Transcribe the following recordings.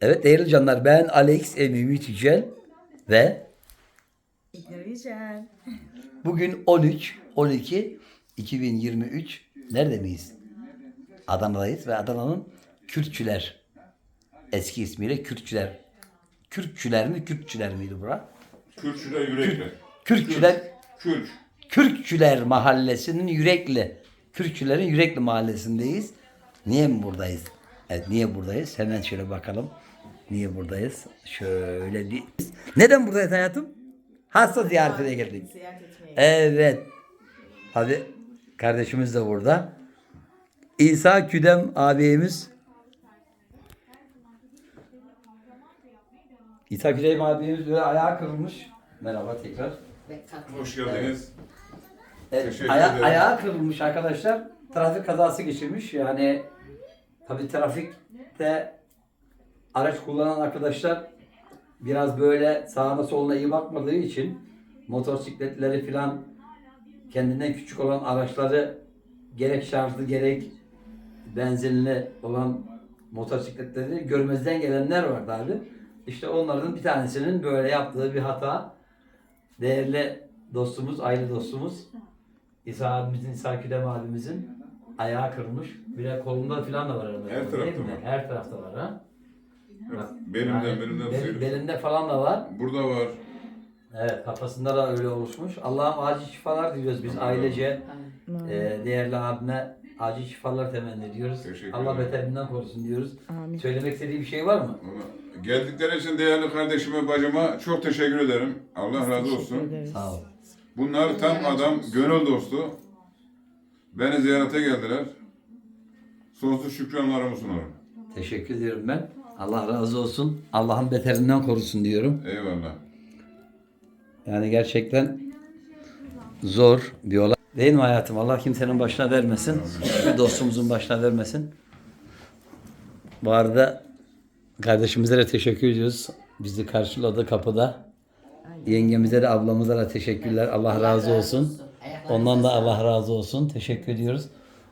Evet değerli canlar ben Alex Emimi Tücel ve İlker. bugün 13 12 2023 nerede miyiz? Adana'dayız ve Adana'nın Kürtçüler eski ismiyle Kürtçüler. Kürtçüler mi Kürtçüler miydi bura? Kürtçüler yürekli. Kürtçüler Kürk. Kürkçüler Mahallesi'nin Yürekli. Kürkçülerin Yürekli Mahallesi'ndeyiz. Niye mi buradayız? Evet niye buradayız? Hemen şöyle bakalım. Niye buradayız? Şöyle bir... Neden buradayız hayatım? Hasta ziyaretine geldik. Evet. Hadi kardeşimiz de burada. İsa Küdem abimiz. İsa Küdem abimiz böyle ayağı kırılmış. Merhaba tekrar. Hoş geldiniz. Evet, Teşekkür aya- ederim. ayağı kırılmış arkadaşlar. Trafik kazası geçirmiş. Yani tabi trafikte araç kullanan arkadaşlar biraz böyle sağına soluna iyi bakmadığı için motosikletleri filan kendinden küçük olan araçları gerek şarjlı gerek benzinli olan motosikletleri görmezden gelenler vardı abi. İşte onların bir tanesinin böyle yaptığı bir hata. Değerli dostumuz, aile dostumuz İsa abimizin, İsa Küdem abimizin ayağı kırılmış. Bir de kolunda falan da var herhalde. Her Değil tarafta mi? var. Her tarafta var ha. Bak, Belimden yani belimden bel- sıyrıldı. belinde falan da var. Burada var. Evet kafasında da öyle oluşmuş. Allah'ım acil şifalar diliyoruz biz ailece. Ee, değerli abime acil şifalar temenni ediyoruz. Teşekkür Allah ederim. beterinden korusun diyoruz. Amin. Söylemek istediği bir şey var mı? Geldikleri için değerli kardeşime, bacıma çok teşekkür ederim. Allah razı Teşekkür olsun. ederiz. Sağ ol. Bunlar tam adam, gönül dostu. Beni ziyarete geldiler. Sonsuz şükranlarımı sunarım. Teşekkür ediyorum ben. Allah razı olsun. Allah'ın beterinden korusun diyorum. Eyvallah. Yani gerçekten zor bir olay. Değil mi hayatım? Allah kimsenin başına vermesin. Hiçbir dostumuzun başına vermesin. Bu arada kardeşimize de teşekkür ediyoruz. Bizi karşıladı kapıda. Yengemize de ablamıza da teşekkürler. Allah razı olsun. Ondan da Allah razı olsun. Teşekkür ediyoruz.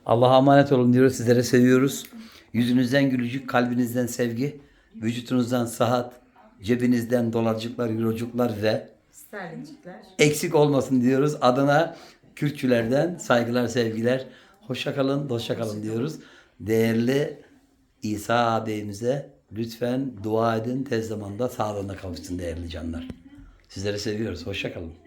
Allah'a emanet olun diyoruz. Sizleri seviyoruz. Yüzünüzden gülücük, kalbinizden sevgi, vücutunuzdan sıhhat, cebinizden dolarcıklar, eurocuklar ve Sterlincikler. eksik olmasın diyoruz. Adına Kürtçülerden saygılar, sevgiler. Hoşça kalın, dostça kalın diyoruz. Değerli İsa ağabeyimize lütfen dua edin. Tez zamanda sağlığına kavuşsun değerli canlar. Sizleri seviyoruz. Hoşça kalın.